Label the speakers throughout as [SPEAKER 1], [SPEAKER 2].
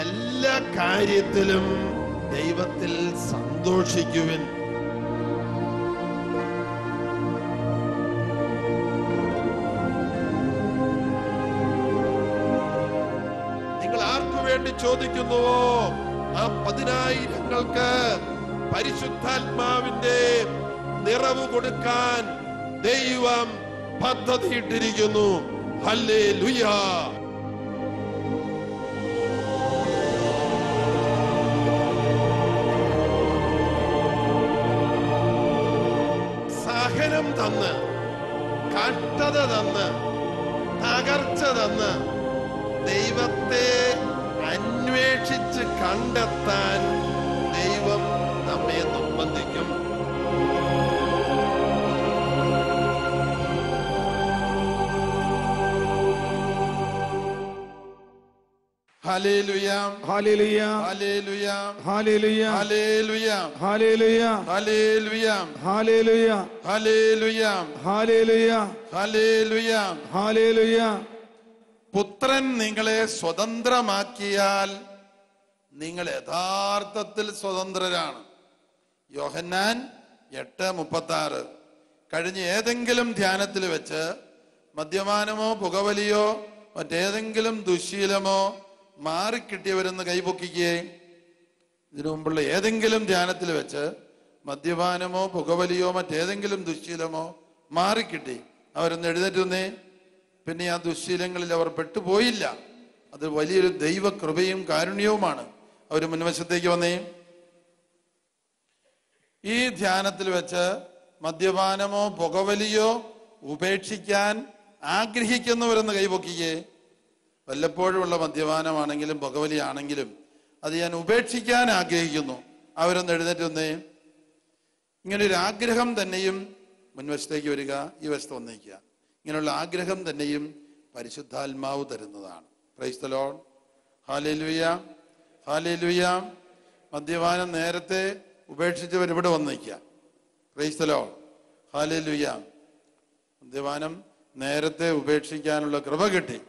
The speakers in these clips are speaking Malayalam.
[SPEAKER 1] എല്ലാ കാര്യത്തിലും ദൈവത്തിൽ സന്തോഷിക്കുവിൻ. നിങ്ങൾ ആർക്കു വേണ്ടി ചോദിക്കുന്നുവോ? ആ പതിനായിരങ്ങൾക്ക് പരിശുദ്ധാത്മാവിന്റെ നിറവ് കൊടുക്കാൻ ദൈവം പദ്ധതിയിട്ടിരിക്കുന്നു. ഹല്ലേ ലുയാ കഷ്ടത തന്ന് തകർച്ച തന്ന് ദൈവത്തെ അന്വേഷിച്ച് കണ്ടെത്താൻ ദൈവം നമ്മെ നിർബന്ധിക്കും. പുത്രൻ നിങ്ങളെ സ്വതന്ത്രമാക്കിയാൽ നിങ്ങൾ യഥാർത്ഥത്തിൽ സ്വതന്ത്രരാണ് യോഹന്നാൻ എട്ട് മുപ്പത്തി ആറ് കഴിഞ്ഞ ഏതെങ്കിലും ധ്യാനത്തിൽ വെച്ച് മദ്യപാനമോ പുകവലിയോ മറ്റേതെങ്കിലും ദുശീലമോ മാറിക്കിട്ടിയവരെന്ന് കൈപൊക്കിക്കേ. ഇതിനു മുമ്പുള്ള ഏതെങ്കിലും ധ്യാനത്തിൽ വെച്ച് മദ്യപാനമോ പുകവലിയോ മറ്റേതെങ്കിലും ദുശീലമോ മാറിക്കിട്ടി. അവരൊന്ന് എഴുന്നേറ്റുന്നേ പിന്നെ ആ ദുശീലങ്ങളിൽ അവർ പെട്ടുപോയില്ല. അത് വലിയൊരു ദൈവകൃപയും കാരുണ്യവുമാണ്. അവർ മുൻവശത്തേക്ക് വന്നേ. ഈ ധ്യാനത്തിൽ വെച്ച് മദ്യപാനമോ പുകവലിയോ ഉപേക്ഷിക്കാൻ ആഗ്രഹിക്കുന്നവരെന്ന് കൈപൊക്കിയേ വല്ലപ്പോഴുമുള്ള മദ്യപാനമാണെങ്കിലും പുകവലിയാണെങ്കിലും അത് ഞാൻ ഉപേക്ഷിക്കാൻ ആഗ്രഹിക്കുന്നു. അവരൊന്ന് എഴുന്നേറ്റ് വന്നേ. ഇങ്ങനെ ഒരു ആഗ്രഹം തന്നെയും മുൻവശത്തേക്ക് വരിക ഈ വശത്ത് വന്നേക്കുക. ഇങ്ങനെയുള്ള ആഗ്രഹം തന്നെയും പരിശുദ്ധാത്മാവ് തരുന്നതാണ്. ക്രൈസ്തലോൺ ഹാലേലുയ ഹാലേലുയ മദ്യപാനം നേരത്തെ ഉപേക്ഷിച്ചവർ ഇവിടെ വന്നേക്കുക. ക്രൈസ്തലോൺ ഹാലേലുയ മദ്യപാനം നേരത്തെ ഉപേക്ഷിക്കാനുള്ള കൃപ കിട്ടി.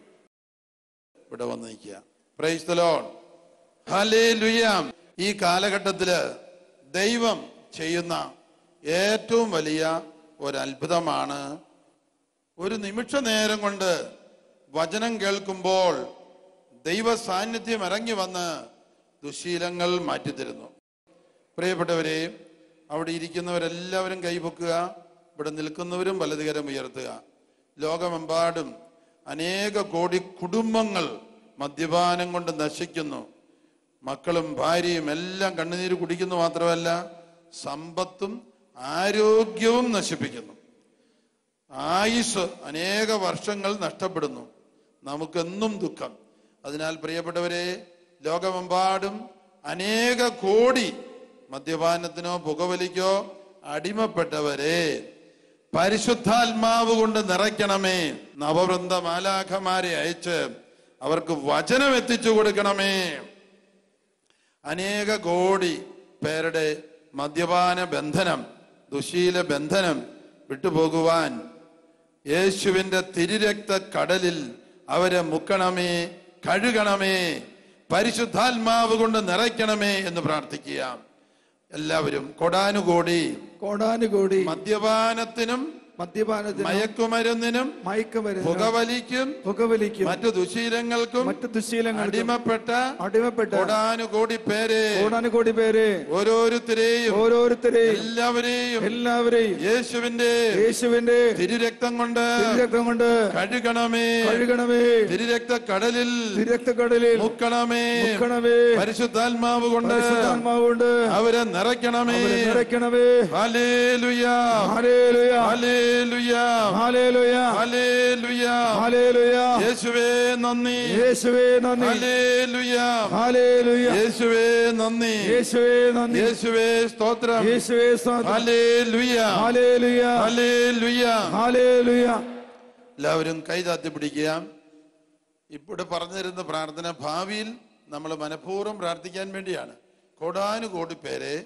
[SPEAKER 1] ഇവിടെ വന്നിരിക്കുക. പ്രൈസ് ലോൺ ഹല്ലേലൂയാം ഈ കാലഘട്ടത്തിൽ ദൈവം ചെയ്യുന്ന ഏറ്റവും വലിയ ഒരു അത്ഭുതമാണ് ഒരു നിമിഷ നേരം കൊണ്ട് വചനം കേൾക്കുമ്പോൾ ദൈവ സാന്നിധ്യം ഇറങ്ങി വന്ന് ദുശീലങ്ങൾ മാറ്റിത്തരുന്നു. പ്രിയപ്പെട്ടവരെ അവിടെ ഇരിക്കുന്നവരെല്ലാവരും കൈപൊക്കുക ഇവിടെ നിൽക്കുന്നവരും വലതുകരം ഉയർത്തുക. ലോകമെമ്പാടും അനേക കോടി കുടുംബങ്ങൾ മദ്യപാനം കൊണ്ട് നശിക്കുന്നു. മക്കളും ഭാര്യയും എല്ലാം കണ്ണുനീര് കുടിക്കുന്നു മാത്രമല്ല സമ്പത്തും ആരോഗ്യവും നശിപ്പിക്കുന്നു. ആയുസ് അനേക വർഷങ്ങൾ നഷ്ടപ്പെടുന്നു. നമുക്കെന്നും ദുഃഖം. അതിനാൽ പ്രിയപ്പെട്ടവരെ ലോകമെമ്പാടും അനേക കോടി മദ്യപാനത്തിനോ പുകവലിക്കോ അടിമപ്പെട്ടവരെ പരിശുദ്ധാത്മാവ് കൊണ്ട് നിറയ്ക്കണമേ നവവൃന്ദ മാലാഖമാരെ അയച്ച് അവർക്ക് വചനം എത്തിച്ചു കൊടുക്കണമേ. അനേക കോടി പേരുടെ മദ്യപാന ബന്ധനം ദുശീല ബന്ധനം വിട്ടുപോകുവാൻ യേശുവിന്റെ തിരുരക്ത കടലിൽ അവരെ മുക്കണമേ കഴുകണമേ പരിശുദ്ധാത്മാവ് കൊണ്ട് നിറയ്ക്കണമേ എന്ന് പ്രാർത്ഥിക്കുക എല്ലാവരും കോടാനുകോടി.
[SPEAKER 2] കോടാനുകോടി.
[SPEAKER 1] മദ്യപാനത്തിനും
[SPEAKER 2] മദ്യപാനത്തിന്
[SPEAKER 1] മയക്കുമരുന്നിനും
[SPEAKER 2] മയക്കുമരുന്ന്
[SPEAKER 1] പുകവലിക്കും
[SPEAKER 2] പുകവലിക്കും
[SPEAKER 1] മറ്റു ദുശീലങ്ങൾക്കും
[SPEAKER 2] മറ്റു ദുശീലങ്ങൾ
[SPEAKER 1] അടിമപ്പെട്ട
[SPEAKER 2] അടിമപ്പെട്ട
[SPEAKER 1] കോടാനുകോടി പേരെ
[SPEAKER 2] കോടാനുകോടി പേര്
[SPEAKER 1] ഓരോരുത്തരെയും
[SPEAKER 2] ഓരോരുത്തരെയും
[SPEAKER 1] എല്ലാവരെയും
[SPEAKER 2] എല്ലാവരെയും
[SPEAKER 1] യേശുവിന്റെ
[SPEAKER 2] യേശുവിന്റെ
[SPEAKER 1] തിരുരക്തം കൊണ്ട്
[SPEAKER 2] തിരുരക്തം കൊണ്ട്
[SPEAKER 1] കഴുകണമേ.
[SPEAKER 2] കഴുകണമേ.
[SPEAKER 1] തിരുരക്ത കടലിൽ
[SPEAKER 2] തിരക്തക്കടലിൽ
[SPEAKER 1] മുക്കണമേ.
[SPEAKER 2] മുക്കണമേ.
[SPEAKER 1] പരിശുദ്ധാത്മാവ് കൊണ്ട്
[SPEAKER 2] പരിശുദ്ധാത്മാവ് കൊണ്ട്
[SPEAKER 1] അവരെ നിറയ്ക്കണമേ.
[SPEAKER 2] നിറയ്ക്കണമേ.
[SPEAKER 1] ഹല്ലേലൂയ
[SPEAKER 2] ഹല്ലേലൂയ ഹാലേ
[SPEAKER 1] യേശുവേ നന്ദി.
[SPEAKER 2] യേശുവേ നന്ദി.
[SPEAKER 1] യേശുവേ നന്ദി.
[SPEAKER 2] യേശുവേ നന്ദി.
[SPEAKER 1] യേശുവേ സ്തോത്രം.
[SPEAKER 2] യേശുവേ
[SPEAKER 1] എല്ലാവരും കൈതാത്തി പിടിക്കുക. ഇവിടെ പറഞ്ഞിരുന്ന പ്രാർത്ഥന ഭാവിയിൽ നമ്മൾ മനഃപൂർവം പ്രാർത്ഥിക്കാൻ വേണ്ടിയാണ്. കോടാനുകോടി പേരെ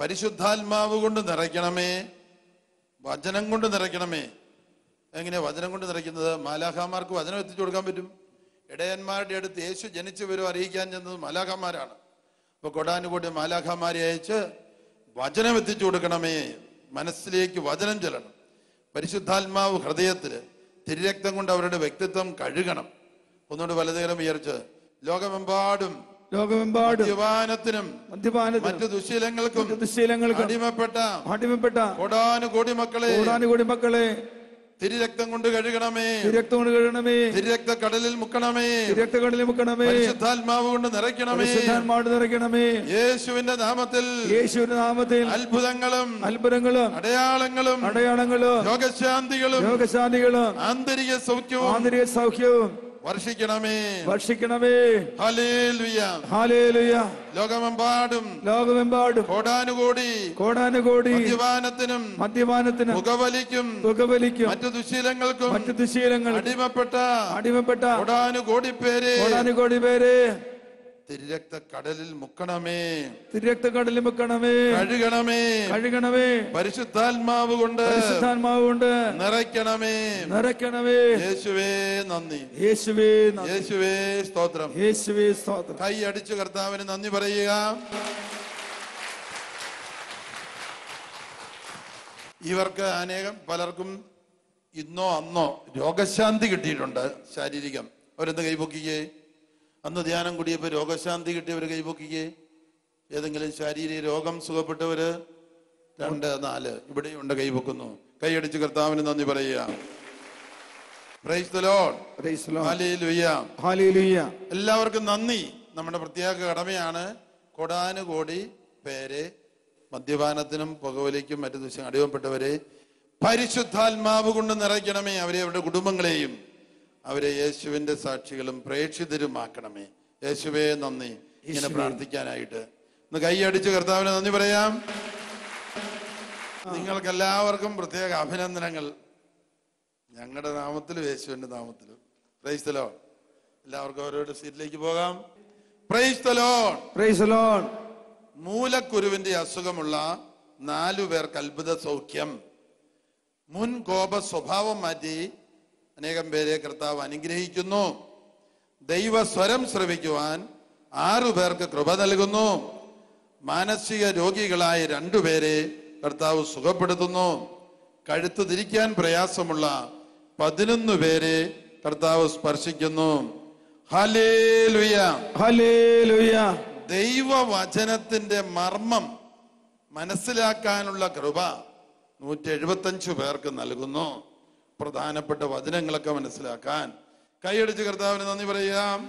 [SPEAKER 1] പരിശുദ്ധാത്മാവ് കൊണ്ട് നിറയ്ക്കണമേ. വചനം കൊണ്ട് നിറയ്ക്കണമേ. എങ്ങനെ വചനം കൊണ്ട് നിറയ്ക്കുന്നത്? മാലാഖാമാർക്ക് വചനം എത്തിച്ചു കൊടുക്കാൻ പറ്റും. ഇടയന്മാരുടെ അടുത്ത് യേശു ജനിച്ചു വരും അറിയിക്കാൻ ചെന്നത് മാലാഖാമാരാണ്. അപ്പൊ കൊടാനുകൂടി മാലാഖാമാരെ അയച്ച് വചനം എത്തിച്ചു കൊടുക്കണമേ. മനസ്സിലേക്ക് വചനം ചെല്ലണം. പരിശുദ്ധാത്മാവ് ഹൃദയത്തിൽ തിരുരക്തം കൊണ്ട് അവരുടെ വ്യക്തിത്വം കഴുകണം. ഒന്നുകൊണ്ട് വലതുകരം ഉയർച്ച് ലോകമെമ്പാടും
[SPEAKER 2] ലോകമെമ്പാടും
[SPEAKER 1] മദ്യപാനത്തിനും മറ്റു ദുശീലങ്ങൾക്കും
[SPEAKER 2] ദുശീലങ്ങൾക്കും
[SPEAKER 1] അടിമപ്പെട്ട
[SPEAKER 2] അടിമപ്പെട്ട
[SPEAKER 1] കോടാനുകോടി മക്കളെ
[SPEAKER 2] കോടാനുകോടി മക്കളെ
[SPEAKER 1] തിരുരക്തം കൊണ്ട് കഴുകണമേ.
[SPEAKER 2] തിരക്തം കൊണ്ട് കഴുകണമേ.
[SPEAKER 1] തിരുരക്ത കടലിൽ മുക്കണമേ.
[SPEAKER 2] തിരക്തകളിൽ മുക്കണമേ.
[SPEAKER 1] പരിശുദ്ധാത്മാവ് കൊണ്ട് നിറയ്ക്കണമേ.
[SPEAKER 2] പരിശുദ്ധാത്മാവ് നിറയ്ക്കണമേ.
[SPEAKER 1] യേശുവിന്റെ നാമത്തിൽ
[SPEAKER 2] യേശുവിന്റെ നാമത്തിൽ
[SPEAKER 1] അത്ഭുതങ്ങളും
[SPEAKER 2] അത്ഭുതങ്ങളും
[SPEAKER 1] അടയാളങ്ങളും
[SPEAKER 2] അടയാളങ്ങളും
[SPEAKER 1] രോഗശാന്തികളും
[SPEAKER 2] രോഗശാന്തികളും
[SPEAKER 1] ആന്തരിക സൗഖ്യവും
[SPEAKER 2] ആന്തരിക സൗഖ്യവും
[SPEAKER 1] വർഷിക്കണമേ.
[SPEAKER 2] വർഷിക്കണമേ.
[SPEAKER 1] ലോകമെമ്പാടും.
[SPEAKER 2] ലോകമെമ്പാടും.
[SPEAKER 1] കോടാനുകോടി.
[SPEAKER 2] കോടാനുകോടി.
[SPEAKER 1] മദ്യപാനത്തിനും.
[SPEAKER 2] മദ്യപാനത്തിനും.
[SPEAKER 1] പുകവലിക്കും.
[SPEAKER 2] പുകവലിക്കും.
[SPEAKER 1] മറ്റു ദുശീലങ്ങൾക്കും.
[SPEAKER 2] മറ്റു ദുശീലങ്ങൾ.
[SPEAKER 1] അടിമപ്പെട്ട.
[SPEAKER 2] അടിമപ്പെട്ട.
[SPEAKER 1] കോടാനുകോടി പേര്.
[SPEAKER 2] കോടാനുകോടി പേര്.
[SPEAKER 1] തിരുരക്ത കടലിൽ മുക്കണമേ.
[SPEAKER 2] തിരക്തക്കടലിൽ മുക്കണമേ.
[SPEAKER 1] കഴുകണമേ.
[SPEAKER 2] കഴുകണമേ.
[SPEAKER 1] പരിശുദ്ധാത്മാവ് കൊണ്ട്
[SPEAKER 2] പരിശുദ്ധാത്മാവ് കൊണ്ട്
[SPEAKER 1] നിറയ്ക്കണമേ.
[SPEAKER 2] നിറയ്ക്കണമേ.
[SPEAKER 1] യേശുവേ നന്ദി.
[SPEAKER 2] യേശുവേ.
[SPEAKER 1] യേശുവേ സ്തോത്രം.
[SPEAKER 2] യേശുവേ സ്തോത്രം.
[SPEAKER 1] കൈ അടിച്ചു കർത്താവിന് നന്ദി പറയുക. ഇവർക്ക് അനേകം പലർക്കും ഇന്നോ അന്നോ രോഗശാന്തി കിട്ടിയിട്ടുണ്ട് ശാരീരികം. അവരെന്ത് കൈപൊക്കിക്കേ അന്ന് ധ്യാനം കൂടിയപ്പോൾ രോഗശാന്തി കിട്ടിയവർ കൈപൊക്കിക്കേ ഏതെങ്കിലും ശാരീരിക രോഗം സുഖപ്പെട്ടവര് രണ്ട് നാല് ഇവിടെയുണ്ട് കൈപൊക്കുന്നു കൈയടിച്ച് കർത്താവിന് നന്ദി പറയുക. എല്ലാവർക്കും നന്ദി. നമ്മുടെ പ്രത്യേക കടമയാണ് കൊടാനുകോടി പേരെ മദ്യപാനത്തിനും പുകവലിക്കും മറ്റു ദിവസം അടിവപ്പെട്ടവരെ പരിശുദ്ധാത്മാവ് കൊണ്ട് നിറയ്ക്കണമേ അവരെ അവരുടെ കുടുംബങ്ങളെയും. അവരെ യേശുവിന്റെ സാക്ഷികളും പ്രേക്ഷിതരുമാക്കണമേ. യേശുവേ നന്ദി. ഇങ്ങനെ പ്രാർത്ഥിക്കാനായിട്ട്. ഒന്ന് കൈയടിച്ച് കർത്താവിന് നന്ദി പറയാം. നിങ്ങൾക്ക് എല്ലാവർക്കും പ്രത്യേക അഭിനന്ദനങ്ങൾ. ഞങ്ങളുടെ നാമത്തിലും യേശുവിന്റെ നാമത്തിലും. പ്രൈസ് തലോ എല്ലാവർക്കും അവരോട് സീറ്റിലേക്ക് പോകാം. Price തലോൺ
[SPEAKER 2] price തലോൺ.
[SPEAKER 1] മൂലക്കുരുവിന്റെ അസുഖമുള്ള നാലു പേർക്ക് അത്ഭുത സൗഖ്യം. മുൻ കോപ സ്വഭാവം മാറ്റി അനേകം പേരെ കർത്താവ് അനുഗ്രഹിക്കുന്നു. ദൈവസ്വരം ശ്രവിക്കുവാൻ ആറു പേർക്ക് കൃപ നൽകുന്നു. മാനസിക രോഗികളായ രണ്ടുപേരെ കർത്താവ് സുഖപ്പെടുത്തുന്നു. കഴുത്തു തിരിക്കാൻ പ്രയാസമുള്ള പതിനൊന്ന് പേരെ കർത്താവ് സ്പർശിക്കുന്നു. ദൈവവചനത്തിന്റെ മർമ്മം മനസ്സിലാക്കാനുള്ള കൃപ നൂറ്റി എഴുപത്തഞ്ചു പേർക്ക് നൽകുന്നു. പ്രധാനപ്പെട്ട വചനങ്ങളൊക്കെ മനസ്സിലാക്കാൻ. കൈയടിച്ച് കർത്താവിന് നന്ദി പറയാം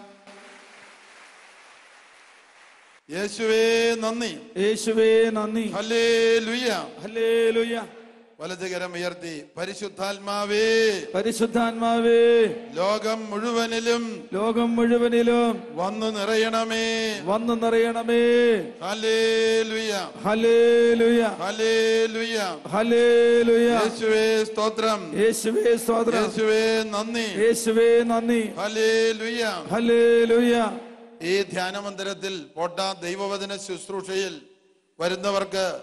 [SPEAKER 1] യേശുവേ നന്ദി.
[SPEAKER 2] യേശുവേ നന്ദി.
[SPEAKER 1] ഹല്ലേ ലുയ്യ
[SPEAKER 2] ഹല്ലേലൂയ.
[SPEAKER 1] വലതുകരം ഉയർത്തി പരിശുദ്ധാത്മാവേ
[SPEAKER 2] പരിശുദ്ധാത്മാവേ
[SPEAKER 1] ലോകം മുഴുവനിലും
[SPEAKER 2] ലോകം മുഴുവനിലും
[SPEAKER 1] വന്നു നിറയണമേ.
[SPEAKER 2] വന്നു നിറയണമേ.
[SPEAKER 1] യേശുവേ സ്തോത്രം.
[SPEAKER 2] യേശുവേ സ്തോത്രം.
[SPEAKER 1] യേശുവേ നന്ദി.
[SPEAKER 2] യേശുവേ നന്ദി.
[SPEAKER 1] ഹല്ലേലൂയ.
[SPEAKER 2] ഹല്ലേലൂയ.
[SPEAKER 1] ഈ ധ്യാനമന്ദിരത്തിൽ പോട്ട ദൈവവചന ശുശ്രൂഷയിൽ വരുന്നവർക്ക്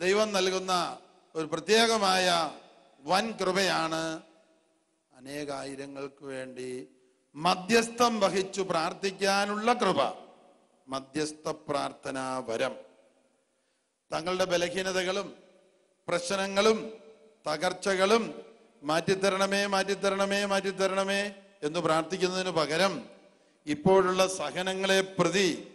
[SPEAKER 1] ദൈവം നൽകുന്ന ഒരു പ്രത്യേകമായ വൻ കൃപയാണ് അനേകായിരങ്ങൾക്ക് വേണ്ടി മധ്യസ്ഥം വഹിച്ചു പ്രാർത്ഥിക്കാനുള്ള കൃപ. മധ്യസ്ഥ പ്രാർത്ഥനാ വരം. തങ്ങളുടെ ബലഹീനതകളും പ്രശ്നങ്ങളും തകർച്ചകളും മാറ്റിത്തരണമേ മാറ്റിത്തരണമേ മാറ്റിത്തരണമേ എന്ന് പ്രാർത്ഥിക്കുന്നതിന് പകരം ഇപ്പോഴുള്ള സഹനങ്ങളെ പ്രതി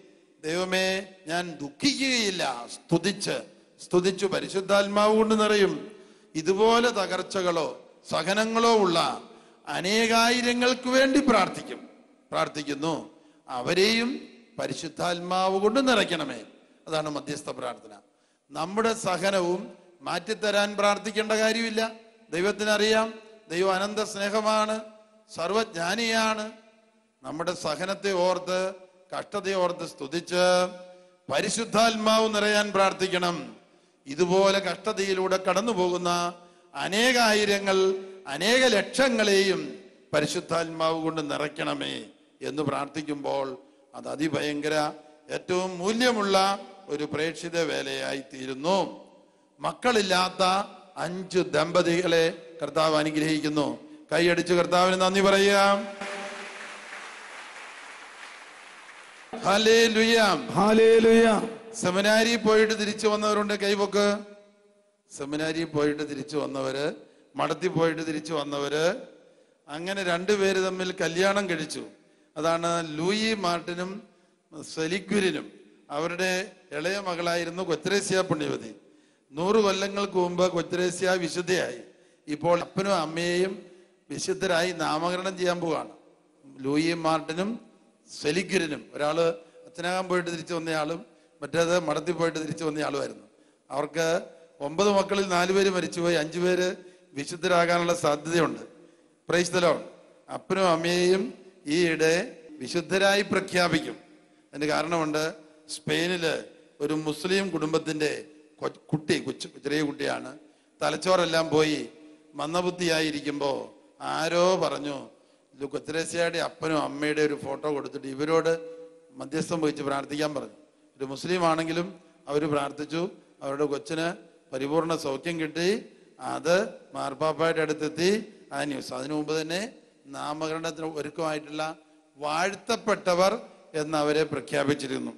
[SPEAKER 1] ദൈവമേ ഞാൻ ദുഃഖിക്കുകയില്ല സ്തുതിച്ച് സ്തുതിച്ചു പരിശുദ്ധാത്മാവ് കൊണ്ട് നിറയും. ഇതുപോലെ തകർച്ചകളോ സഹനങ്ങളോ ഉള്ള അനേകായിരങ്ങൾക്ക് വേണ്ടി പ്രാർത്ഥിക്കും. പ്രാർത്ഥിക്കുന്നു. അവരെയും പരിശുദ്ധാത്മാവ് കൊണ്ട് നിറയ്ക്കണമേ. അതാണ് മധ്യസ്ഥ പ്രാർത്ഥന. നമ്മുടെ സഹനവും മാറ്റിത്തരാൻ പ്രാർത്ഥിക്കേണ്ട കാര്യമില്ല. ദൈവത്തിനറിയാം. ദൈവം അനന്ത സ്നേഹമാണ്. സർവജ്ഞാനിയാണ്. നമ്മുടെ സഹനത്തെ ഓർത്ത് കഷ്ടതയോർത്ത് സ്തുതിച്ച് പരിശുദ്ധാത്മാവ് നിറയാൻ പ്രാർത്ഥിക്കണം. ഇതുപോലെ കഷ്ടതയിലൂടെ കടന്നു പോകുന്ന അനേകായിരങ്ങൾ അനേക ലക്ഷങ്ങളെയും പരിശുദ്ധാത്മാവ് കൊണ്ട് നിറയ്ക്കണമേ എന്ന് പ്രാർത്ഥിക്കുമ്പോൾ അത് അതിഭയങ്കര ഏറ്റവും മൂല്യമുള്ള ഒരു പ്രേക്ഷിത വേലയായി തീരുന്നു മക്കളില്ലാത്ത അഞ്ച് ദമ്പതികളെ കർത്താവ് അനുഗ്രഹിക്കുന്നു. കൈയടിച്ച് കർത്താവിന് നന്ദി പറയാം. ഹലേ ലുയാം
[SPEAKER 2] ഹല്ലേലൂയ.
[SPEAKER 1] സെമിനാരി പോയിട്ട് തിരിച്ചു വന്നവരുണ്ട് കൈവൊക്ക്. സെമിനാരി പോയിട്ട് തിരിച്ചു വന്നവര് മടത്തി പോയിട്ട് തിരിച്ചു വന്നവര്. അങ്ങനെ രണ്ടുപേര് തമ്മിൽ കല്യാണം കഴിച്ചു. അതാണ് ലൂയി മാർട്ടിനും സെലിക്വിരിനും. അവരുടെ ഇളയ മകളായിരുന്നു കൊത്രേസ്യ പുണ്യവതി. നൂറ് കൊല്ലങ്ങൾക്ക് മുമ്പ് കൊത്രേസ്യ വിശുദ്ധയായി. ഇപ്പോൾ അപ്പനും അമ്മയെയും വിശുദ്ധരായി നാമകരണം ചെയ്യാൻ പോവാണ്. ലൂയി മാർട്ടിനും സെലിക്വിരിനും. ഒരാൾ അച്ഛനാകാൻ പോയിട്ട് തിരിച്ചു വന്നയാളും മറ്റേത് മടത്തി പോയിട്ട് തിരിച്ചു വന്ന ആളുമായിരുന്നു. അവർക്ക് ഒമ്പത് മക്കളിൽ നാലുപേര് മരിച്ചുപോയി അഞ്ചുപേര് വിശുദ്ധരാകാനുള്ള സാധ്യതയുണ്ട്. പ്രൈസ്തലോ അപ്പനും അമ്മയെയും ഈയിടെ വിശുദ്ധരായി പ്രഖ്യാപിക്കും. അതിന് കാരണമുണ്ട് സ്പെയിനിൽ ഒരു മുസ്ലിം കുടുംബത്തിന്റെ കുട്ടി കൊച്ചു ചെറിയ കുട്ടിയാണ്. തലച്ചോറെല്ലാം പോയി മന്ദബുദ്ധിയായിരിക്കുമ്പോ ആരോ പറഞ്ഞു കൊച്ചരേശയുടെ അപ്പനും അമ്മയുടെ ഒരു ഫോട്ടോ കൊടുത്തിട്ട് ഇവരോട് മധ്യസ്ഥം വഹിച്ച് പ്രാർത്ഥിക്കാൻ പറഞ്ഞു. ഒരു മുസ്ലിം ആണെങ്കിലും അവർ പ്രാർത്ഥിച്ചു. അവരുടെ കൊച്ചിന് പരിപൂർണ സൗഖ്യം കിട്ടി. അത് മാർപ്പാപ്പായിട്ട് അടുത്തെത്തി. ആ ന്യൂസ്. അതിനു മുമ്പ് തന്നെ നാമകരണത്തിന് ഒരുക്കമായിട്ടുള്ള വാഴ്ത്തപ്പെട്ടവർ എന്ന് അവരെ പ്രഖ്യാപിച്ചിരുന്നു.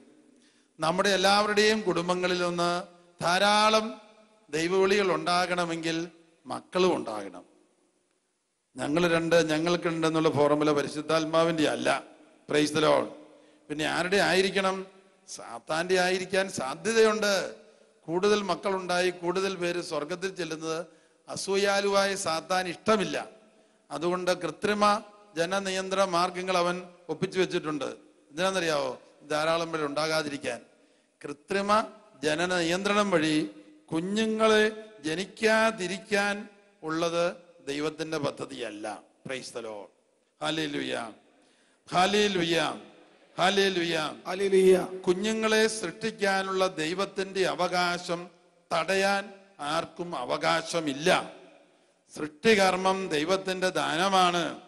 [SPEAKER 1] നമ്മുടെ എല്ലാവരുടെയും കുടുംബങ്ങളിൽ ഒന്ന് ധാരാളം ദൈവവിളികൾ ഉണ്ടാകണമെങ്കിൽ മക്കളും ഉണ്ടാകണം. ഞങ്ങൾ രണ്ട് ഞങ്ങൾക്കുണ്ടെന്നുള്ള ഫോർമുല പരിശുദ്ധാത്മാവിന്റെ അല്ല. പ്രൈസ് ലോൺ പിന്നെ ആരുടെ ആയിരിക്കണം? സാത്താന്റെ ആയിരിക്കാൻ സാധ്യതയുണ്ട്. കൂടുതൽ മക്കളുണ്ടായി കൂടുതൽ പേര് സ്വർഗത്തിൽ ചെല്ലുന്നത് അസൂയാലുവായ സാത്താൻ ഇഷ്ടമില്ല. അതുകൊണ്ട് കൃത്രിമ ജനനിയന്ത്ര മാർഗങ്ങൾ അവൻ ഒപ്പിച്ചു വെച്ചിട്ടുണ്ട്. എന്തിനാണെന്നറിയാവോ? ധാരാളം പേര് ഉണ്ടാകാതിരിക്കാൻ. കൃത്രിമ ജനന നിയന്ത്രണം വഴി കുഞ്ഞുങ്ങളെ ജനിക്കാതിരിക്കാൻ ഉള്ളത് ദൈവത്തിന്റെ പദ്ധതിയല്ല. പ്രൈസ്തലോ ഹാലി ലുയാം ഹാലി ലുയാം കുഞ്ഞുങ്ങളെ സൃഷ്ടിക്കാനുള്ള ദൈവത്തിന്റെ അവകാശം തടയാൻ ആർക്കും അവകാശമില്ല. സൃഷ്ടികർമ്മം ദൈവത്തിന്റെ ദാനമാണ്.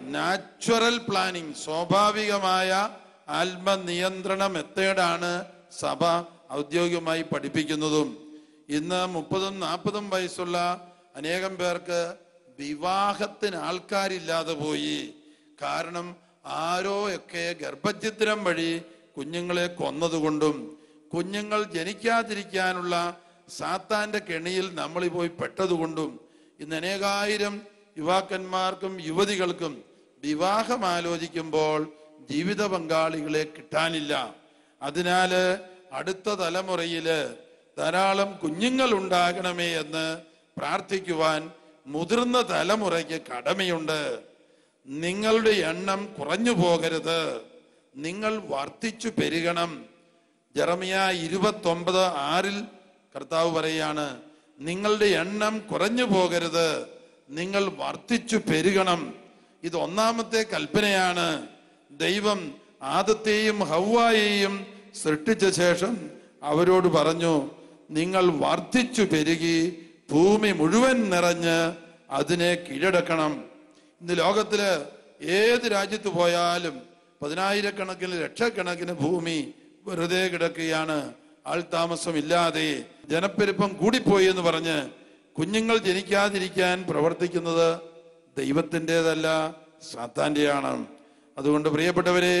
[SPEAKER 1] നാച്ചുറൽ പ്ലാനിങ് സ്വാഭാവികമായ ആത്മനിയന്ത്രണ മെത്തേഡാണ് സഭ ഔദ്യോഗികമായി പഠിപ്പിക്കുന്നതും. ഇന്ന് മുപ്പതും നാൽപ്പതും വയസ്സുള്ള അനേകം പേർക്ക് വിവാഹത്തിന് ആൾക്കാരില്ലാതെ പോയി. കാരണം ആരോ ഒക്കെ ഗർഭചിത്രം വഴി കുഞ്ഞുങ്ങളെ കൊന്നതുകൊണ്ടും കുഞ്ഞുങ്ങൾ ജനിക്കാതിരിക്കാനുള്ള സാത്താന്റെ കെണിയിൽ നമ്മൾ പോയി പെട്ടതുകൊണ്ടും ഇന്ന് അനേകായിരം യുവാക്കന്മാർക്കും യുവതികൾക്കും വിവാഹം ആലോചിക്കുമ്പോൾ ജീവിത പങ്കാളികളെ കിട്ടാനില്ല. അതിനാല് അടുത്ത തലമുറയിൽ ധാരാളം കുഞ്ഞുങ്ങൾ ഉണ്ടാകണമേ എന്ന് പ്രാർത്ഥിക്കുവാൻ മുതിർന്ന തലമുറയ്ക്ക് കടമയുണ്ട്. നിങ്ങളുടെ എണ്ണം കുറഞ്ഞു പോകരുത്. നിങ്ങൾ വർദ്ധിച്ചു പെരുകണം. ജറമിയ ഇരുപത്തി ഒമ്പത് ആറിൽ കർത്താവ് പറയാണ് നിങ്ങളുടെ എണ്ണം കുറഞ്ഞു പോകരുത്. നിങ്ങൾ വർദ്ധിച്ചു പെരുകണം. ഇത് ഒന്നാമത്തെ കൽപ്പനയാണ്. ദൈവം ആദത്തെയും ഹൗവായെയും സൃഷ്ടിച്ച ശേഷം അവരോട് പറഞ്ഞു നിങ്ങൾ വർദ്ധിച്ചു പെരുകി ഭൂമി മുഴുവൻ നിറഞ്ഞ് അതിനെ കീഴടക്കണം. ഇന്ന് ലോകത്തിൽ ഏത് രാജ്യത്ത് പോയാലും പതിനായിരക്കണക്കിന് ലക്ഷക്കണക്കിന് ഭൂമി വെറുതെ കിടക്കുകയാണ്. ആൾ താമസമില്ലാതെ ജനപ്പെരുപ്പം കൂടിപ്പോയി എന്ന് പറഞ്ഞ് കുഞ്ഞുങ്ങൾ ജനിക്കാതിരിക്കാൻ പ്രവർത്തിക്കുന്നത് ദൈവത്തിന്റെതല്ല സാത്താന്റെയാണ് അതുകൊണ്ട് പ്രിയപ്പെട്ടവരെ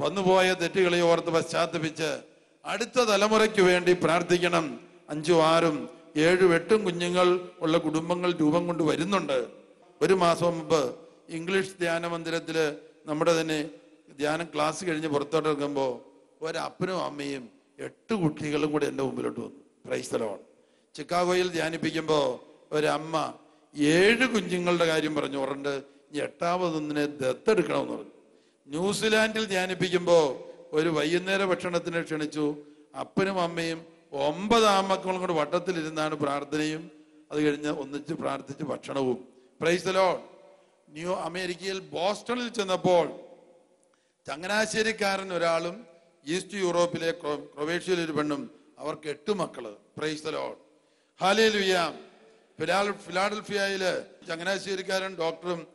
[SPEAKER 1] വന്നുപോയ തെറ്റുകളെ ഓർത്ത് പശ്ചാത്തപിച്ച് അടുത്ത തലമുറയ്ക്ക് വേണ്ടി പ്രാർത്ഥിക്കണം. അഞ്ചും ആറും ഏഴും എട്ടും കുഞ്ഞുങ്ങൾ ഉള്ള കുടുംബങ്ങൾ രൂപം കൊണ്ട് വരുന്നുണ്ട്. ഒരു മാസം മുമ്പ് ഇംഗ്ലീഷ് ധ്യാന മന്ദിരത്തിൽ നമ്മുടെ തന്നെ ധ്യാനം ക്ലാസ് കഴിഞ്ഞ് പുറത്തോട്ട് ഇറങ്ങുമ്പോൾ ഒരപ്പനും അമ്മയും എട്ട് കുട്ടികളും കൂടെ എന്റെ മുമ്പിലോട്ട് വന്നു. ക്രൈസ്തലമാണ് ചിക്കാഗോയിൽ ധ്യാനിപ്പിക്കുമ്പോൾ ഒരമ്മ ഏഴ് കുഞ്ഞുങ്ങളുടെ കാര്യം പറഞ്ഞു. പറഞ്ഞിട്ട് എട്ടാമതൊന്നിനെ ദത്തെടുക്കണമെന്ന് പറഞ്ഞു. ന്യൂസിലാൻഡിൽ ധ്യാനിപ്പിക്കുമ്പോൾ ഒരു വൈകുന്നേര ഭക്ഷണത്തിന് ക്ഷണിച്ചു. അപ്പനും അമ്മയും ഒമ്പത് ആമക്കളും കൂടെ വട്ടത്തിലിരുന്നാണ് പ്രാർത്ഥനയും അത് കഴിഞ്ഞ് ഒന്നിച്ച് പ്രാർത്ഥിച്ച് ഭക്ഷണവും. പ്രൈസലോ ന്യൂ അമേരിക്കയിൽ ബോസ്റ്റണിൽ ചെന്നപ്പോൾ ചങ്ങനാശ്ശേരിക്കാരൻ ഒരാളും ഈസ്റ്റ് യൂറോപ്പിലെ ക്രൊ- ക്രൊവേഷ്യയിലെ ഒരു പെണ്ണും അവർക്ക് എട്ട് മക്കൾ. പ്രൈസലോ ഹാലേ ലുയാം ഫിലാൽ ഫിലാഡൽഫിയയിൽ ചങ്ങനാശ്ശേരിക്കാരൻ ഡോക്ടറും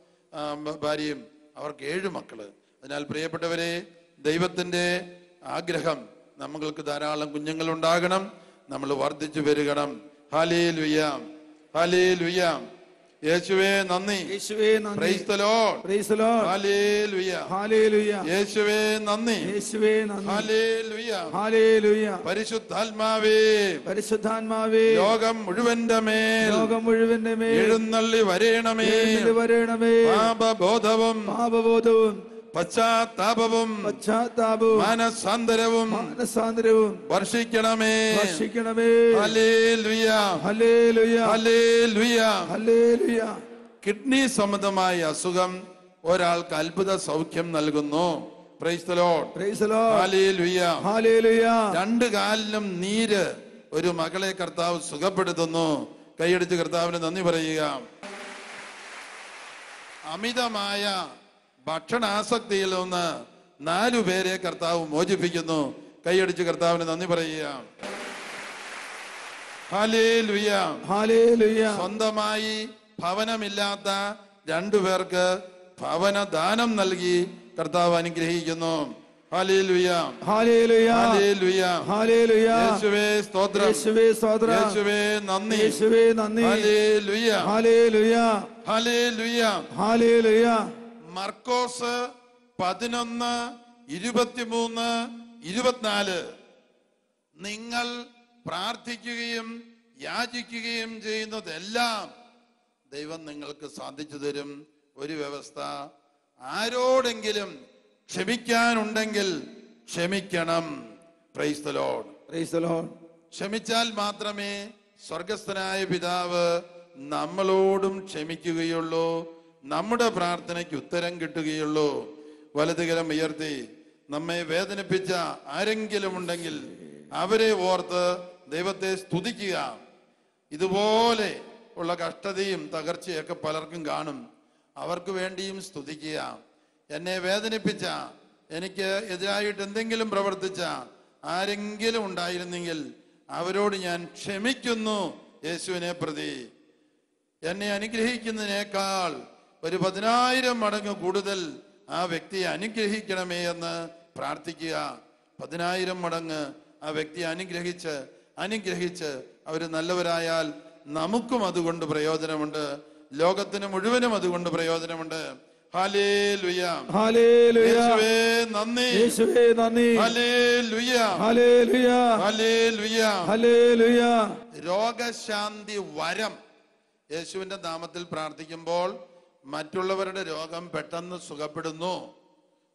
[SPEAKER 1] ഭാര്യയും അവർക്ക് ഏഴ് മക്കൾ. അതിനാൽ പ്രിയപ്പെട്ടവരെ ദൈവത്തിന്റെ ആഗ്രഹം നമ്മൾക്ക് ധാരാളം കുഞ്ഞുങ്ങൾ ഉണ്ടാകണം നമ്മൾ വർദ്ധിച്ചു പെരുകണം ഹാലേ ലുയാം ഹാലേ ലുയാം യേശുവേ നന്ദി.
[SPEAKER 2] യേശുവേ നന്ദി.
[SPEAKER 1] Praise the Lord
[SPEAKER 2] praise the Lord
[SPEAKER 1] hallelujah.
[SPEAKER 2] ഹല്ലേലൂയ.
[SPEAKER 1] യേശുവേ നന്ദി.
[SPEAKER 2] യേശുവേ നന്ദി.
[SPEAKER 1] പരിശുദ്ധാത്മാവേ.
[SPEAKER 2] പരിശുദ്ധാത്മാവേ.
[SPEAKER 1] ലോകം മുഴുവന്റെ മേൽ.
[SPEAKER 2] ലോകം മുഴുവന്റെ മേൽ.
[SPEAKER 1] എഴുന്നള്ളി വരേണമേ.
[SPEAKER 2] എഴുന്നള്ളി വരേണമേ.
[SPEAKER 1] പാപബോധവും.
[SPEAKER 2] പാപബോധവും.
[SPEAKER 1] പശ്ചാത്താപവും
[SPEAKER 2] പശ്ചാത്താപവും
[SPEAKER 1] മാനസാന്തരവും
[SPEAKER 2] മാനസാന്തരവും
[SPEAKER 1] വർഷിക്കണമേ.
[SPEAKER 2] വർഷിക്കണമേ.
[SPEAKER 1] Hallelujah.
[SPEAKER 2] Hallelujah.
[SPEAKER 1] Hallelujah.
[SPEAKER 2] Hallelujah.
[SPEAKER 1] Kidney സംബന്ധമായ അസുഖം ഒരാൾക്ക് അത്ഭുത സൗഖ്യം നൽകുന്നു. രണ്ട് കാലിലും നീര് ഒരു മകളെ കർത്താവ് സുഖപ്പെടുത്തുന്നു. കൈയടിച്ച് കർത്താവിന് നന്ദി പറയുക. അമിതമായ ഭക്ഷണാസക്തിയിൽ നിന്ന് നാലു പേരെ കർത്താവ് മോചിപ്പിക്കുന്നു. കൈയടിച്ച് കർത്താവിന് നന്ദി പറയുക. ഹല്ലേലൂയ
[SPEAKER 2] ഹല്ലേലൂയ
[SPEAKER 1] സ്വന്തമായി ഭവനമില്ലാത്ത രണ്ടുപേർക്ക് ഭവന ദാനം നൽകി കർത്താവ് അനുഗ്രഹിക്കുന്നു. സ്തോത്രം. മർക്കോസ് പതിനൊന്ന് ഇരുപത്തിമൂന്ന് ഇരുപത്തിനാല്. നിങ്ങൾ പ്രാർത്ഥിക്കുകയും യാചിക്കുകയും ചെയ്യുന്നതെല്ലാം ദൈവം നിങ്ങൾക്ക് സാധിച്ചു തരും. ഒരു വ്യവസ്ഥ. ആരോടെങ്കിലും ക്ഷമിക്കാനുണ്ടെങ്കിൽ ക്ഷമിക്കണം. ക്ഷമിച്ചാൽ മാത്രമേ സ്വർഗസ്ഥനായ പിതാവ് നമ്മളോടും ക്ഷമിക്കുകയുള്ളൂ. നമ്മുടെ പ്രാർത്ഥനയ്ക്ക് ഉത്തരം കിട്ടുകയുള്ളൂ. വലതുകരം ഉയർത്തി നമ്മെ വേദനിപ്പിച്ച ആരെങ്കിലും ഉണ്ടെങ്കിൽ അവരെ ഓർത്ത് ദൈവത്തെ സ്തുതിക്കുക. ഇതുപോലെ ഉള്ള കഷ്ടതയും തകർച്ചയൊക്കെ പലർക്കും കാണും. അവർക്ക് വേണ്ടിയും സ്തുതിക്കുക. എന്നെ വേദനിപ്പിച്ച എനിക്ക് എതിരായിട്ട് എന്തെങ്കിലും പ്രവർത്തിച്ച ആരെങ്കിലും ഉണ്ടായിരുന്നെങ്കിൽ അവരോട് ഞാൻ ക്ഷമിക്കുന്നു യേശുവിനെ പ്രതി. എന്നെ അനുഗ്രഹിക്കുന്നതിനേക്കാൾ ഒരു പതിനായിരം മടങ്ങ് കൂടുതൽ ആ വ്യക്തിയെ അനുഗ്രഹിക്കണമേ എന്ന് പ്രാർത്ഥിക്കുക. പതിനായിരം മടങ്ങ് ആ വ്യക്തിയെ അനുഗ്രഹിച്ച് അനുഗ്രഹിച്ച് അവർ നല്ലവരായാൽ നമുക്കും അതുകൊണ്ട് പ്രയോജനമുണ്ട്. ലോകത്തിന് മുഴുവനും അതുകൊണ്ട് പ്രയോജനമുണ്ട്. രോഗശാന്തി വരം. യേശുവിന്റെ നാമത്തിൽ പ്രാർത്ഥിക്കുമ്പോൾ മറ്റുള്ളവരുടെ രോഗം പെട്ടെന്ന് സുഖപ്പെടുന്നു.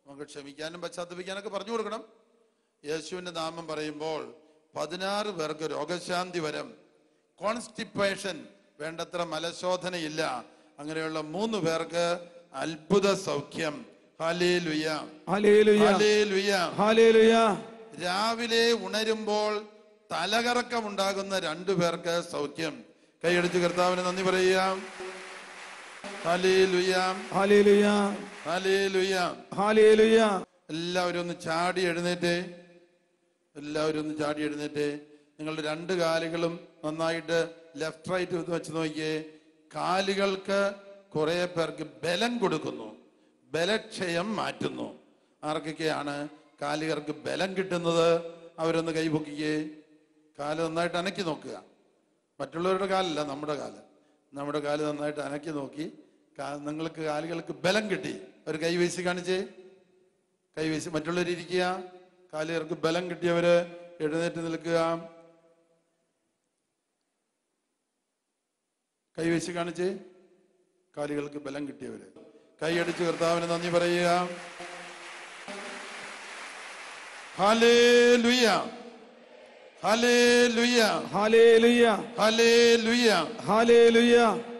[SPEAKER 1] നമുക്ക് ക്ഷമിക്കാനും പശ്ചാത്തപിക്കാനൊക്കെ പറഞ്ഞു കൊടുക്കണം. യേശുവിന്റെ നാമം പറയുമ്പോൾ പതിനാറ് പേർക്ക് രോഗശാന്തി വരും കോൺസ്റ്റിപ്പേഷൻ വേണ്ടത്ര മലശോധനയില്ല. അങ്ങനെയുള്ള മൂന്ന് പേർക്ക് അത്ഭുത സൗഖ്യം. രാവിലെ ഉണരുമ്പോൾ തലകറക്കം ഉണ്ടാകുന്ന രണ്ടു പേർക്ക് സൗഖ്യം. കൈയടിച്ച് കർത്താവിന് നന്ദി പറയാം എല്ലാവരും ഒന്ന് ചാടി എഴുന്നേറ്റേ. എല്ലാവരും ഒന്ന് ചാടി എഴുന്നേറ്റേ. നിങ്ങളുടെ രണ്ട് കാലുകളും നന്നായിട്ട് ലെഫ്റ്റ് റൈറ്റ് വെച്ച് നോക്കിയേ. കാലുകൾക്ക് കുറെ പേർക്ക് ബലം കൊടുക്കുന്നു. ബലക്ഷയം മാറ്റുന്നു. ആർക്കൊക്കെയാണ് കാലുകർക്ക് ബലം കിട്ടുന്നത്? അവരൊന്ന് കൈപൊക്കിക്കേ. കാൽ നന്നായിട്ട് അനക്കി നോക്കുക. മറ്റുള്ളവരുടെ കാലല്ല നമ്മുടെ കാൽ. നമ്മുടെ കാൽ നന്നായിട്ട് അനക്കി നോക്കി. നിങ്ങൾക്ക് കാലുകൾക്ക് ബലം കിട്ടി. ഒരു കൈ വീശി കാണിച്ചേ. കൈവീശി മറ്റുള്ളവർ ഇരിക്കുക. കാലുകൾക്ക് ബലം കിട്ടിയവര് എഴുന്നേറ്റ് നിൽക്കുക. കൈവീശി കാണിച്ചേ. കാലുകൾക്ക് ബലം കിട്ടിയവര്. കൈയടിച്ച് കർത്താവിന് നന്ദി പറയുക. ഹലേ ലുയ ഹലേ ലുയ
[SPEAKER 2] ഹല്ലേലൂയ.
[SPEAKER 1] ഹലേ ലുയ
[SPEAKER 2] ഹല്ലേലൂയ.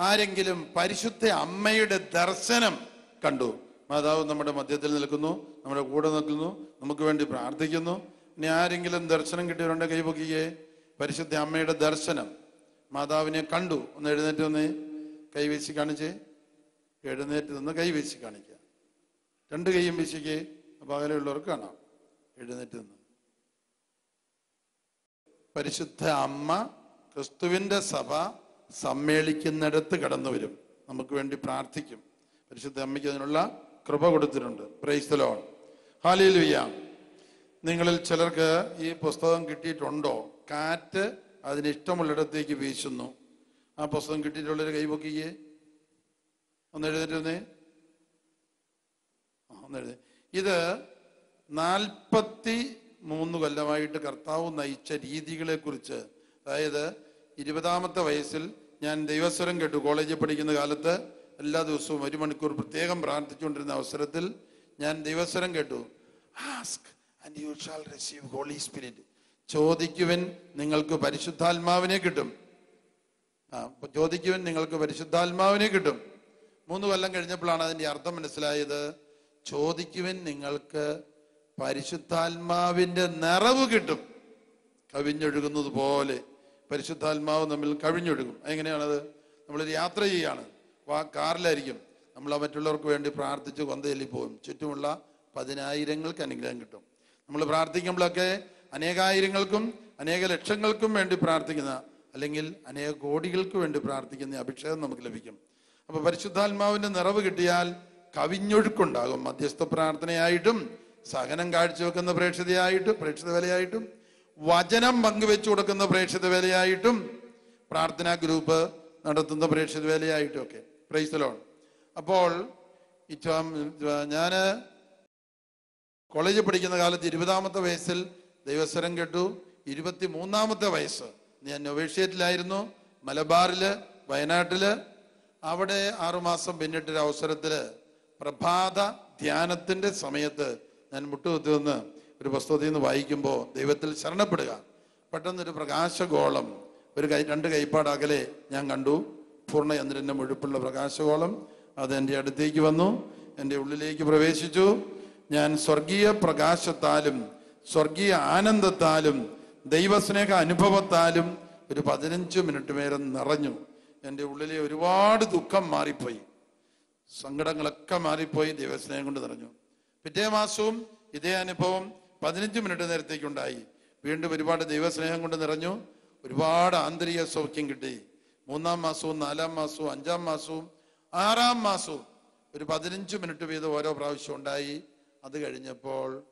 [SPEAKER 1] ആരെങ്കിലും പരിശുദ്ധ അമ്മയുടെ ദർശനം കണ്ടു. മാതാവ് നമ്മുടെ മധ്യത്തിൽ നിൽക്കുന്നു നമ്മുടെ കൂടെ നിൽക്കുന്നു നമുക്ക് വേണ്ടി പ്രാർത്ഥിക്കുന്നു. ഇനി ആരെങ്കിലും ദർശനം കിട്ടിയവരുണ്ട് കൈപൊക്കിയേ പരിശുദ്ധ അമ്മയുടെ ദർശനം മാതാവിനെ കണ്ടു. ഒന്ന് എഴുന്നേറ്റ് ഒന്ന് കൈവീശി കാണിച്ചേ. എഴുന്നേറ്റ് നിന്ന് കൈവീശി കാണിക്കുക രണ്ട് കൈയും വീശിക്ക്. അപ്പോൾ അകലെയുള്ളവർക്ക് കാണാം. എഴുന്നേറ്റ് നിന്ന്. പരിശുദ്ധ അമ്മ ക്രിസ്തുവിന്റെ സഭ സമ്മേളിക്കുന്നിടത്ത് കടന്നു വരും. നമുക്ക് വേണ്ടി പ്രാർത്ഥിക്കും. പരിശുദ്ധ അമ്മയ്ക്ക് അതിനുള്ള കൃപ കൊടുത്തിട്ടുണ്ട്. പ്രൈസ്തലോൺ ഹാലിലുയ്യ നിങ്ങളിൽ ചിലർക്ക് ഈ പുസ്തകം കിട്ടിയിട്ടുണ്ടോ? കാറ്റ് അതിന് ഇഷ്ടമുള്ളിടത്തേക്ക് വീശുന്നു. ആ പുസ്തകം കിട്ടിയിട്ടുള്ളൊരു കൈപൊക്കിയേ ഒന്ന് എഴുന്നേറ്റ് ആ, ഒന്ന് എഴുതി. ഇത് നാൽപ്പത്തി മൂന്ന് കൊല്ലമായിട്ട് കർത്താവ് നയിച്ച രീതികളെ കുറിച്ച് അതായത് ഇരുപതാമത്തെ വയസ്സിൽ ഞാൻ ദൈവസ്വരം കേട്ടു. കോളേജിൽ പഠിക്കുന്ന കാലത്ത് എല്ലാ ദിവസവും ഒരു മണിക്കൂർ പ്രത്യേകം പ്രാർത്ഥിച്ചുകൊണ്ടിരുന്ന അവസരത്തിൽ ഞാൻ ദൈവസ്വരം കേട്ടു. Ask and you shall receive Holy Spirit ചോദിക്കുവൻ നിങ്ങൾക്ക് പരിശുദ്ധാത്മാവിനെ കിട്ടും. ആ ചോദിക്കുവൻ നിങ്ങൾക്ക് പരിശുദ്ധാത്മാവിനെ കിട്ടും. മൂന്ന് കൊല്ലം കഴിഞ്ഞപ്പോഴാണ് അതിന്റെ അർത്ഥം മനസ്സിലായത്. ചോദിക്കുവൻ നിങ്ങൾക്ക് പരിശുദ്ധാത്മാവിന്റെ നിറവ് കിട്ടും. കവിഞ്ഞൊഴുകുന്നത് പോലെ. പരിശുദ്ധാത്മാവ് നമ്മിൽ കവിഞ്ഞൊഴുകും എങ്ങനെയാണത്? നമ്മളൊരു യാത്ര ചെയ്യാണ്. കാറിലായിരിക്കും. നമ്മൾ മറ്റുള്ളവർക്ക് വേണ്ടി പ്രാർത്ഥിച്ച് കൊന്തയിൽ പോകും ചുറ്റുമുള്ള പതിനായിരങ്ങൾക്ക് അനുഗ്രഹം കിട്ടും. നമ്മൾ പ്രാർത്ഥിക്കുമ്പോഴൊക്കെ അനേകായിരങ്ങൾക്കും അനേക ലക്ഷങ്ങൾക്കും വേണ്ടി പ്രാർത്ഥിക്കുന്ന അല്ലെങ്കിൽ അനേക കോടികൾക്ക് വേണ്ടി പ്രാർത്ഥിക്കുന്ന അഭിഷേകം നമുക്ക് ലഭിക്കും. അപ്പൊ പരിശുദ്ധാത്മാവിന്റെ നിറവ് കിട്ടിയാൽ കവിഞ്ഞൊഴുക്കുണ്ടാകും. മധ്യസ്ഥ പ്രാർത്ഥനയായിട്ടും സഹനം കാഴ്ചവെക്കുന്ന പ്രേക്ഷിതയായിട്ടും പ്രേക്ഷിത വേലയായിട്ടും വചനം പങ്കുവെച്ചു കൊടുക്കുന്ന പ്രേക്ഷിത വേലയായിട്ടും പ്രാർത്ഥനാ ഗ്രൂപ്പ് നടത്തുന്ന പ്രേക്ഷിത വേലയായിട്ടും ഒക്കെ പ്രൈസ്തലോൺ അപ്പോൾ ഞാൻ കോളേജിൽ പഠിക്കുന്ന കാലത്ത് ഇരുപതാമത്തെ വയസ്സിൽ ദൈവസ്വരം കേട്ടു. ഇരുപത്തി മൂന്നാമത്തെ വയസ്സ്. ഞാൻ നൊവേഷ്യറ്റിലായിരുന്നു മലബാറിൽ വയനാട്ടിൽ. അവിടെ ആറുമാസം പിന്നിട്ടൊരു അവസരത്തിൽ പ്രഭാത ധ്യാനത്തിന്റെ സമയത്ത് ഞാൻ മുട്ടുകുത്തി ഒരു പുസ്തകത്തിൽ നിന്ന് വായിക്കുമ്പോൾ ദൈവത്തിൽ ശരണപ്പെടുക. പെട്ടെന്നൊരു പ്രകാശഗോളം. ഒരു കൈ രണ്ട് കൈപ്പാട് അകലെ ഞാൻ കണ്ടു. പൂർണചന്ദ്രന്റെ മുഴുപ്പുള്ള പ്രകാശഗോളം. അത് എന്റെ അടുത്തേക്ക് വന്നു. എന്റെ ഉള്ളിലേക്ക് പ്രവേശിച്ചു. ഞാൻ സ്വർഗീയ പ്രകാശത്താലും സ്വർഗീയ ആനന്ദത്താലും ദൈവസ്നേഹ അനുഭവത്താലും ഒരു പതിനഞ്ച് മിനിറ്റ് നേരം നിറഞ്ഞു. എന്റെ ഉള്ളിലെ ഒരുപാട് ദുഃഖം മാറിപ്പോയി. സങ്കടങ്ങളൊക്കെ മാറിപ്പോയി ദൈവസ്നേഹം കൊണ്ട് നിറഞ്ഞു. പിറ്റേ മാസവും ഇതേ അനുഭവം. പതിനഞ്ച് മിനിറ്റ് നേരത്തേക്കുണ്ടായി. വീണ്ടും ഒരുപാട് ദൈവസ്നേഹം കൊണ്ട് നിറഞ്ഞു. ഒരുപാട് ആന്തരിക സൗഖ്യം കിട്ടി. മൂന്നാം മാസവും നാലാം മാസവും അഞ്ചാം മാസവും ആറാം മാസവും ഒരു പതിനഞ്ച് മിനിറ്റ് വീതം ഓരോ പ്രാവശ്യം ഉണ്ടായി. അത് കഴിഞ്ഞപ്പോൾ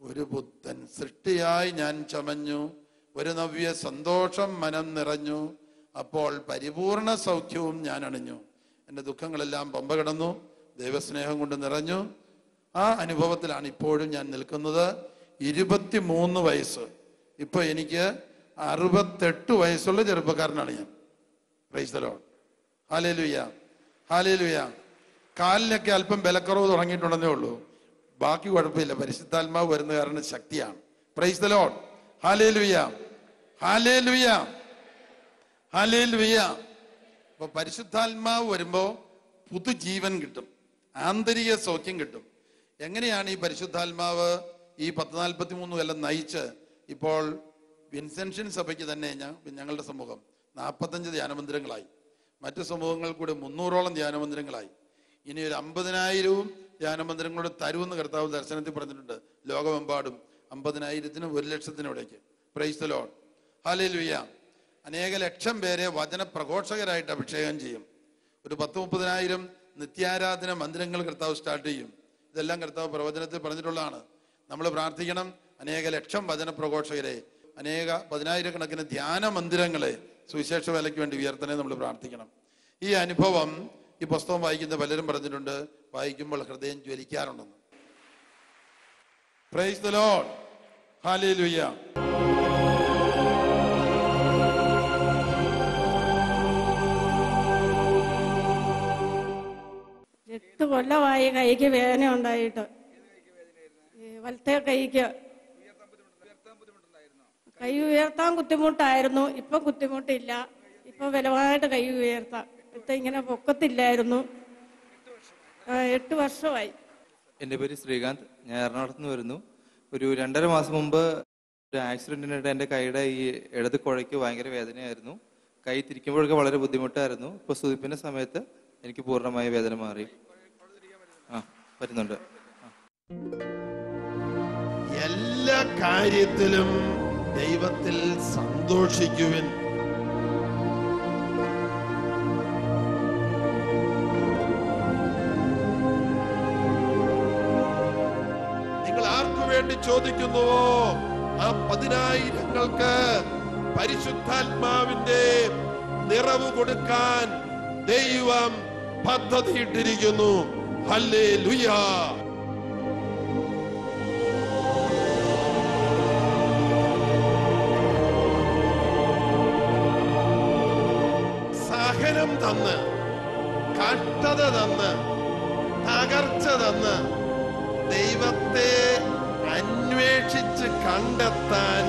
[SPEAKER 1] ഒരു ബുദ്ധൻ സൃഷ്ടിയായി ഞാൻ ചമഞ്ഞു. ഒരു നവ്യ സന്തോഷം മനം നിറഞ്ഞു. അപ്പോൾ പരിപൂർണ സൗഖ്യവും ഞാൻ അണിഞ്ഞു. എന്റെ ദുഃഖങ്ങളെല്ലാം പമ്പ കിടന്നു. ദൈവസ്നേഹം കൊണ്ട് നിറഞ്ഞു. ആ അനുഭവത്തിലാണ് ഇപ്പോഴും ഞാൻ നിൽക്കുന്നത്. ഇരുപത്തി മൂന്ന് വയസ്സ്. ഇപ്പൊ എനിക്ക് അറുപത്തെട്ട് വയസ്സുള്ള ചെറുപ്പക്കാരനാണ് ഞാൻ. പ്രൈസ്തലോ ഹാലേ ഹാലേലുയ്യ ഹാലേ ലുയ്യ കാലിനൊക്കെ അല്പം ബലക്കുറവ് തുടങ്ങിയിട്ടുണ്ടെന്നേ ഉള്ളൂ. ബാക്കി കുഴപ്പമില്ല. പരിശുദ്ധാത്മാവ് വരുന്ന കാരണം ശക്തിയാണ്. പ്രൈസ് ദ ലോഡ് ഹാലേ ലുയ്യ ഹാലേ ലുയ്യ ഹാലേ ലുയ്യ അപ്പൊ പരിശുദ്ധാത്മാവ് വരുമ്പോ പുതുജീവൻ കിട്ടും. ആന്തരിക സൗഖ്യം കിട്ടും. എങ്ങനെയാണ് ഈ പരിശുദ്ധാത്മാവ് ഈ പത്ത് നാൽപ്പത്തി മൂന്ന് കൊല്ലം നയിച്ച് ഇപ്പോൾ വിൻസെൻഷൻ സഭയ്ക്ക് തന്നെ ഞങ്ങളുടെ സമൂഹം നാൽപ്പത്തഞ്ച് ധ്യാനമന്ദിരങ്ങളായി. മറ്റു സമൂഹങ്ങൾ കൂടെ മുന്നൂറോളം ധ്യാനമന്ദിരങ്ങളായി. ഇനി ഒരു അമ്പതിനായിരവും ധ്യാനമന്ദിരങ്ങളോട് തരുമെന്ന് കർത്താവ് ദർശനത്തിൽ പറഞ്ഞിട്ടുണ്ട്. ലോകമെമ്പാടും അമ്പതിനായിരത്തിനും ഒരു ലക്ഷത്തിനും ഇടയ്ക്ക്. പ്രൈസ് ലോൺ ഹാലേ ലുയ്യ അനേക ലക്ഷം പേരെ വചന പ്രഘോഷകരായിട്ട് അഭിഷേകം ചെയ്യും. ഒരു പത്ത് മുപ്പതിനായിരം നിത്യാരാധന മന്ദിരങ്ങൾ കർത്താവ് സ്റ്റാർട്ട് ചെയ്യും. ഇതെല്ലാം കർത്താവ് പ്രവചനത്തിൽ പറഞ്ഞിട്ടുള്ളതാണ്. നമ്മൾ പ്രാർത്ഥിക്കണം. അനേക ലക്ഷം വചന പ്രഘോഷകരെ അനേക പതിനായിരക്കണക്കിന് ധ്യാന മന്ദിരങ്ങളെ സുവിശേഷ വേലയ്ക്ക് വേണ്ടി ഉയർത്തനെ നമ്മൾ പ്രാർത്ഥിക്കണം. ഈ അനുഭവം ഈ പുസ്തകം വായിക്കുന്ന പലരും പറഞ്ഞിട്ടുണ്ട്. വായിക്കുമ്പോൾ ഹൃദയം ജ്വലിക്കാറുണ്ടെന്ന്. പ്രൈസ് ദ ലോർഡ് ഹാലേലൂയ
[SPEAKER 3] എട്ട് കൊല്ലമായി കൈക്ക് വേദന ഉണ്ടായിട്ട്. വലത്തെ കൈക്ക്. കൈ ഉയർത്താൻ ബുദ്ധിമുട്ടായിരുന്നു. ഇപ്പൊ ബുദ്ധിമുട്ടില്ല. ഇപ്പൊ ബലമായിട്ട് കൈ ഉയർത്താം. ഇപ്പൊ ഇങ്ങനെ പൊക്കത്തില്ലായിരുന്നു. എട്ട് വർഷമായി.
[SPEAKER 4] എന്റെ പേര് ശ്രീകാന്ത്. ഞാൻ എറണാകുളത്ത് നിന്ന് വരുന്നു. ഒരു രണ്ടര മാസം മുമ്പ് ഒരു ആക്സിഡന്റിനിടെ എന്റെ കൈയുടെ ഈ ഇടത് കുഴയ്ക്ക് ഭയങ്കര വേദനയായിരുന്നു. കൈ തിരിക്കുമ്പോഴൊക്കെ വളരെ ബുദ്ധിമുട്ടായിരുന്നു. ഇപ്പോൾ സുതിപ്പിന്റെ സമയത്ത് എനിക്ക് പൂർണമായ വേദന മാറി. വരുന്നുണ്ട്.
[SPEAKER 1] എല്ലാ കാര്യത്തിലും ദൈവത്തിൽ സന്തോഷിക്കുവിൻ. നിങ്ങൾ ആർക്കു വേണ്ടി ചോദിക്കുന്നുവോ? ആ പതിനായിരങ്ങൾക്ക് പരിശുദ്ധാത്മാവിന്റെ നിറവ് കൊടുക്കാൻ ദൈവം പദ്ധതിയിട്ടിരിക്കുന്നു. ഹല്ലേ ലുയാ സഹനം തന്ന് കഷ്ടത തന്ന് തകർച്ച തന്ന് ദൈവത്തെ അന്വേഷിച്ച് കണ്ടെത്താൻ